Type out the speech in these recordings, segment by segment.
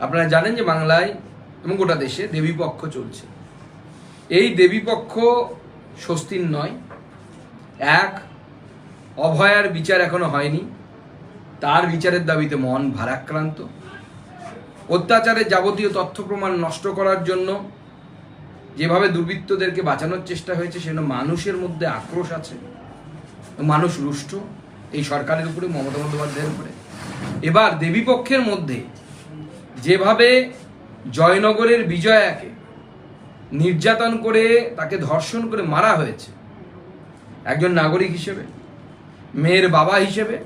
আপনারা জানেন যে বাংলায় এবং গোটা দেশে দেবীপক্ষ চলছে। এই দেবীপক্ষ স্বস্তির নয়। এক, অভয়ার বিচার এখনও হয়নি। তার বিচারের দাবিতে মন ভারাক্রান্ত। অত্যাচারের যাবতীয় তথ্য প্রমাণ নষ্ট করার জন্য যেভাবে দুর্বৃত্তদেরকে বাঁচানোর চেষ্টা হয়েছে, সেজন্য মানুষের মধ্যে আক্রোশ আছে। মানুষ রুষ্ট। এই সরকারের উপরে, মমতা বন্দ্যোপাধ্যায়ের উপরে। এবার দেবীপক্ষের মধ্যে যেভাবে জয়নগরের বিজয়াকে নির্যাতন করে তাকে ধর্ষণ করে মারা হয়েছে, একজন নাগরিক হিসেবে, মেয়ের বাবা হিসেবে,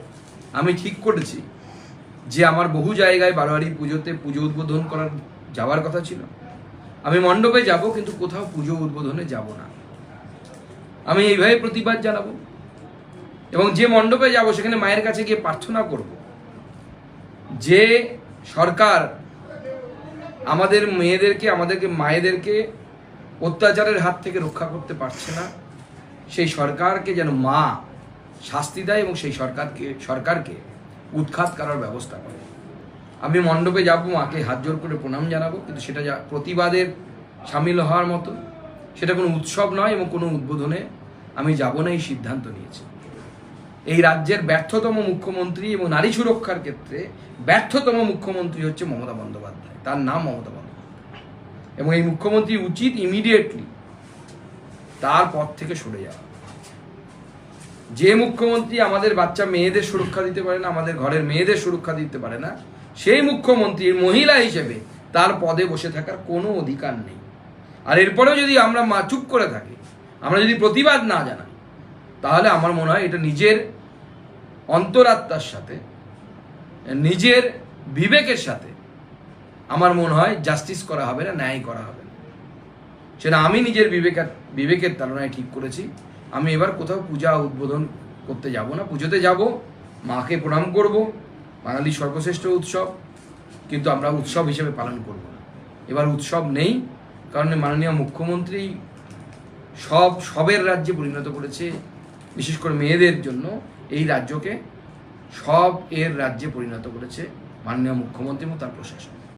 আমি ঠিক করেছি যে আমার বহু জায়গায় বারোয়ারি পুজোতে পুজো উদ্বোধন করার যাওয়ার কথা ছিল। আমি মণ্ডপে যাব, কিন্তু কোথাও পুজো উদ্বোধনে যাব না। আমি এইভাবে প্রতিবাদ জানাব এবং যে মণ্ডপে যাব, সেখানে মায়ের কাছে গিয়ে প্রার্থনা করব যে সরকার আমাদের মেয়েদেরকে, আমাদেরকে মায়েদেরকে অত্যাচারের হাত থেকে রক্ষা করতে পারছে না। সেই সরকারকে যেন মা শাস্তি দেয় এবং সেই সরকারকে সরকারকে উৎখাত করার ব্যবস্থা করে। আমি মণ্ডপে যাব, মাকে হাত জোর করে প্রণাম জানাব, কিন্তু সেটা যা প্রতিবাদের সামিল হওয়ার মতো সেটা কোনো উৎসব নয় এবং কোনো উদ্বোধনে আমি যাব না, এই সিদ্ধান্ত নিয়েছি। এই রাজ্যের ব্যর্থতম মুখ্যমন্ত্রী এবং নারী সুরক্ষার ক্ষেত্রে ব্যর্থতম মুখ্যমন্ত্রী হচ্ছে মমতা বন্দ্যোপাধ্যায়। তার নাম মমতা বন্দ্যোপাধ্যায়। এবং এই মুখ্যমন্ত্রী উচিত ইমিডিয়েটলি তার পথ থেকে সরে যাওয়া। যে মুখ্যমন্ত্রী আমাদের বাচ্চা মেয়েদের সুরক্ষা দিতে পারে না, আমাদের ঘরের মেয়েদের সুরক্ষা দিতে পারে না, সেই মুখ্যমন্ত্রীর মহিলা হিসেবে তার পদে বসে থাকার কোনো অধিকার নেই। আর এরপরেও যদি আমরা মা, চুপ করে থাকি, আমরা যদি প্রতিবাদ না জানাই, তাহলে আমার মনে হয় এটা নিজের অন্তরাত্মার সাথে, নিজের বিবেকের সাথে আমার মনে হয় জাস্টিস করা হবে না, ন্যায় করা হবে না। সেটা আমি নিজের বিবেকের বিবেকের তালনায় ঠিক করেছি। আমি এবার কোথাও পূজা উদ্বোধন করতে যাব না। পুজোতে যাব, মাকে প্রণাম করব, বাঙালির সর্বশ্রেষ্ঠ উৎসব, কিন্তু আমরা উৎসব হিসেবে পালন করব না। এবার উৎসব নেই, কারণ মাননীয় মুখ্যমন্ত্রী সব, সবের রাজ্যে পরিণত করেছে। বিশেষ করে মেয়েদের জন্য এই রাজ্যকে সব এর রাজ্যে পরিণত করেছে মাননীয় মুখ্যমন্ত্রী এবং তার প্রশাসন।